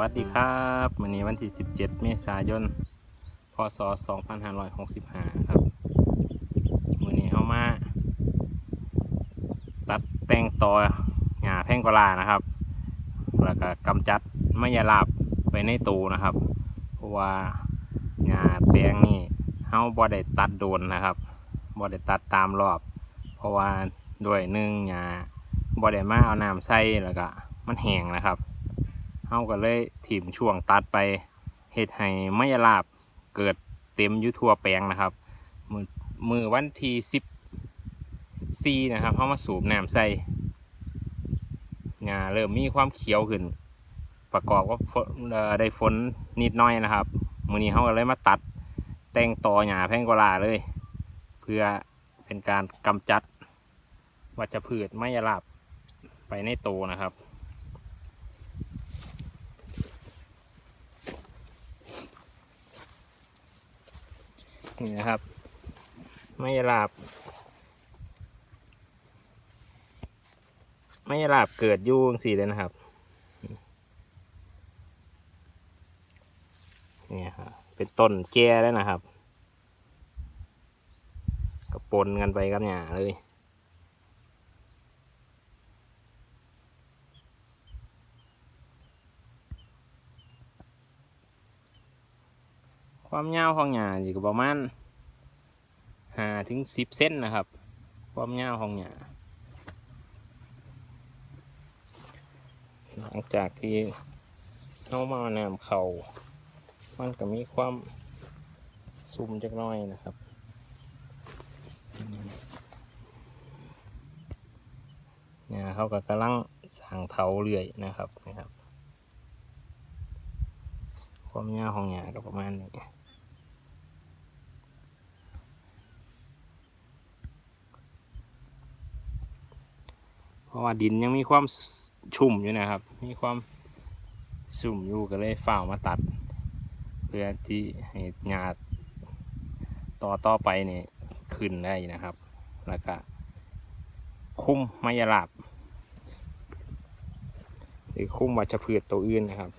วัสดีครับวันนี้วันที่ 17 เมษายน พศ 2565 ครับวันนี้เข้ามา ตัดแต่งต่อหญ้าแพ่งกลานะครับ แล้วก็กำจัดไม่ยาลาบไปในตูนะครับ เพราะว่าหญ้าแปลงนี่เขาบ่ได้ตัดโดนนะครับบ่ได้ตัดตามรอบ เพราะว่าด้วยหนึ่งหญ้าบ่ได้มาเอาน้ำใส่แล้วก็มันแห้งนะครับ เฮาก็เลยถิ่มช่วงตัดไปเฮ็ดให้ไม่ลาบเกิดเต็มยุทั่วแปลงนะครับ มือมือวันที่สิบซีนะครับเฮามาสูบน้ำใส่หญ้าเริ่มมีความเขียวขึ้น ประกอบกับได้ฝนนิดน้อยนะครับ มือนี้เฮาก็เลยมาตัดแต่งต่อหญ้าแพงกวาลาเลย เพื่อเป็นการกำจัดวัชพืชไม่ลาบไปในโตนะครับ นี่นะครับ ไม่หลับ ไม่หลับเกิดยุ่งสี่เลยนะครับนี่ครับเป็นต้นแก่แล้วนะครับ ก็ปนกันไปกับหญ้าเลย ความยาวของหญ้าอยู่ก็ประมาณห้าถึงสิบเซนนะครับ ความยาวของหญ้าหลังจากที่เข้ามาเอาน้ำเขามันก็มีความซุ่มจักน้อยนะครับเนี่ยเขาก็กำลังสางเถาเรื่อยนะครับนะครับ ความยาวของหญ้าก็ประมาณนี้ เพราะว่าดินยังมีความชุ่มอยู่นะครับ มีความชุ่มอยู่ก็เลยฝ่ามาตัด เพื่อที่ให้หญ้าต่อต่อไปเนี่ยขึ้นได้นะครับ แล้วก็คุ้มไมยาลาบหรือคุ้มวัชพืชตัวอื่นนะครับ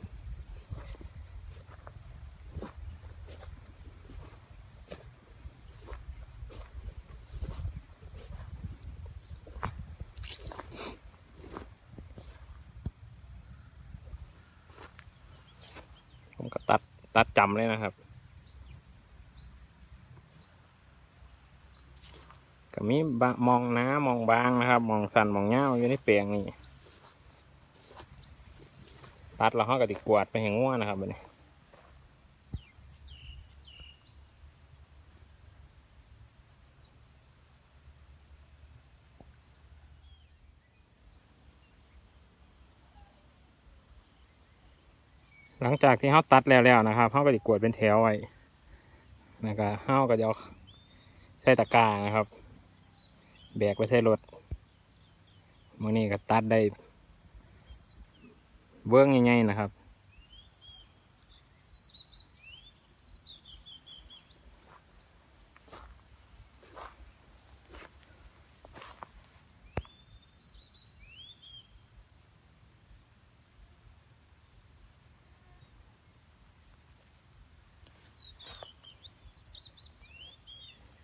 ผมก็ ตัดจำเลยนะครับก็มีมองน้ามองบางนะครับ มองสันมองเงาวอยู่ในเปลียงนี่ตัดแล้วห้องกติกวาดไปแหงง่วนะครับบัดนี้ หลังจากที่เขาตัดแล้วแล้วนะครับเขาก็ติกวดเป็นแถวไว้นะครับเขาก็จะเอาใส่ตะกร้านะครับ แบกไปใส่รถมื่อนี้ก็ตัดได้เบื้องง่ายๆนะครับ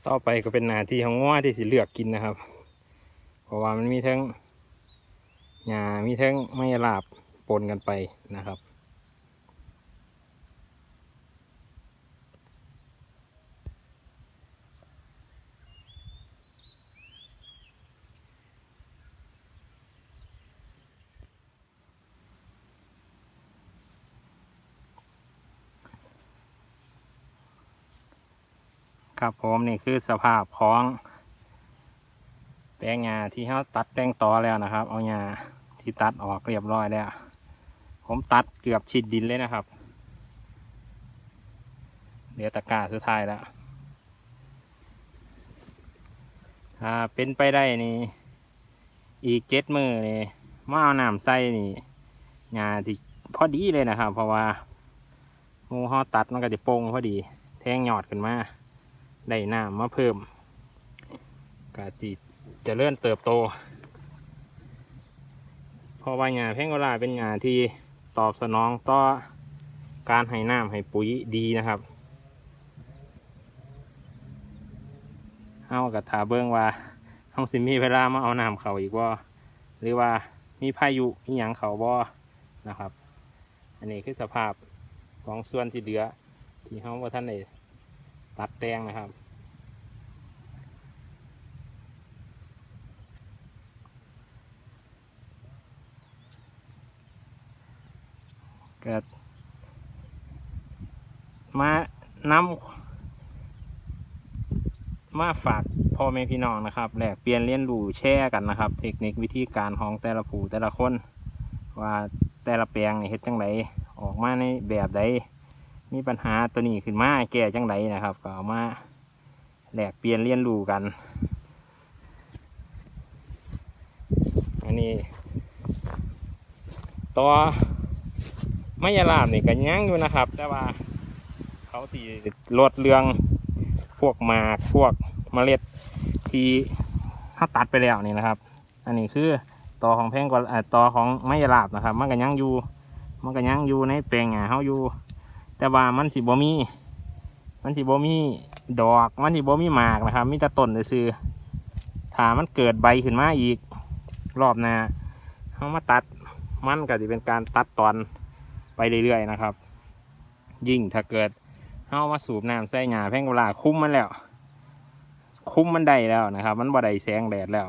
ต่อไปก็เป็นหนาที่ของง้อที่สิเลือกกินนะครับ เพราะว่ามันมีทั้งหญ้ามีทั้งไม่ลาบปนกันไปนะครับ ครับผมนี่คือสภาพของแปลงหญ้าที่เขาตัดแต่งต่อแล้วนะครับ เอาหญ้าที่ตัดออกเรียบร้อยแล้ว ผมตัดเกือบชิดดินเลยนะครับเหลือตะกร้าสุดท้ายแล้วถ้าเป็นไปได้นี่อีกเจ็ดมือนี่มาเอาน้ำใส่นี่หญ้าที่พอดีเลยนะครับ เพราะว่ามูเขาตัดมันก็จะโป่งพอดี แทงยอดขึ้นมา ได้น้ำมาเพิ่มกาจีจะเลื่อนเติบโต เพราะว่าหญ้าแพงโกลาเป็นหญ้าที่ตอบสนองต่อการให้น้ำให้ปุ๋ยดีนะครับเฮากับถาเบิ้งว่าเฮาสิมีเวลามาเอาน้ำเขาอีกว่าหรือว่ามีพายุมีหยังเขาบ่นะครับ อันนี้คือสภาพของส่วนที่เหลือที่เฮาว่าท่านได้ ตัดแตงนะครับเกิดมานำมาฝากพ่อแม่พี่น้องนะครับแลกเปลี่ยนเรียนรู้แชร์กันนะครับ เทคนิควิธีการของแต่ละผู้แต่ละคน ว่าแต่ละแปลงนี่เฮ็ดจังไดออกมาในแบบใด มีปัญหาตัวนี้ขึ้นมาแก้จังไดนะครับ ก็เอามาแลกเปลี่ยนเรียนรู้กัน อันนี้ตัวไม่ยาลามนี่ก็ยังอยู่นะครับ แต่ว่าเขาสีลดเรื่องพวกหมากพวกเมล็ดที่ถ้าตัดไปแล้วนี่นะครับ อันนี้คือตอของแพงกว่าเอ่อตอของไม้ยาลาบนะครับ มันก็ยังอยู่มันก็ยังอยู่ในแปลงอะเขาอยู่ แต่ว่ามันสิบ่มี มันสิบ่มีดอก มันสิบ่มีหมากนะครับ มีแต่ต้นซื่อถ้ามันเกิดใบขึ้นมาอีก รอบหน้าเขามาตัด มันก็จะเป็นการตัดตอนไปเรื่อยๆนะครับ ยิ่งถ้าเกิดเอามาสูบน้ำใส่หญ้าแพงกวลาคุ้มมันแล้ว คุ้มมันได้แล้วนะครับ มันบ่ได้แสงแดดแล้ว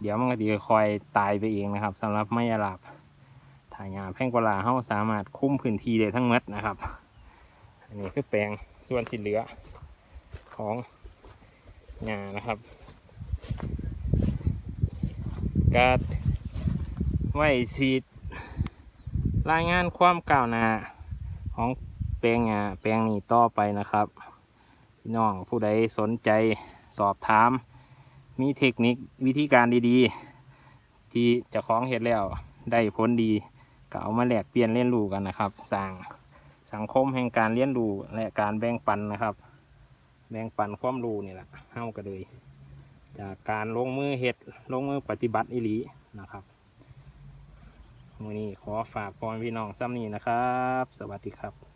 เดี๋ยวมันก็จะคอยตายไปเองนะครับสำหรับไม้ยาลาบ ถ่ายหญ้าแพงกลาเขาสามารถคุ้มพื้นที่ได้ทั้งหมดนะครับ อันนี้คือแปลงส่วนที่เหลือของหญ้านะครับกาไว้ฉีดรายงานความก้าวหน้าของแปลงหญ้าแปลงนี้ต่อไปนะครับพี่น้องผู้ใดสนใจสอบถาม มีเทคนิควิธีการดีๆ ที่จะคล้องเห็ดแล้วได้ผลดี ก็เอามาแลกเปลี่ยนเรียนรู้กันนะครับสร้างสังคมแห่งการเรียนรู้และการแบ่งปันนะครับ แบ่งปันความรู้นี่แหละเฮ้ากันเลย จากการลงมือเห็ดลงมือปฏิบัติอิลีนะครับวันนี้ขอฝากพ่อพี่น้องซ้ำนี้นะครับ สวัสดีครับ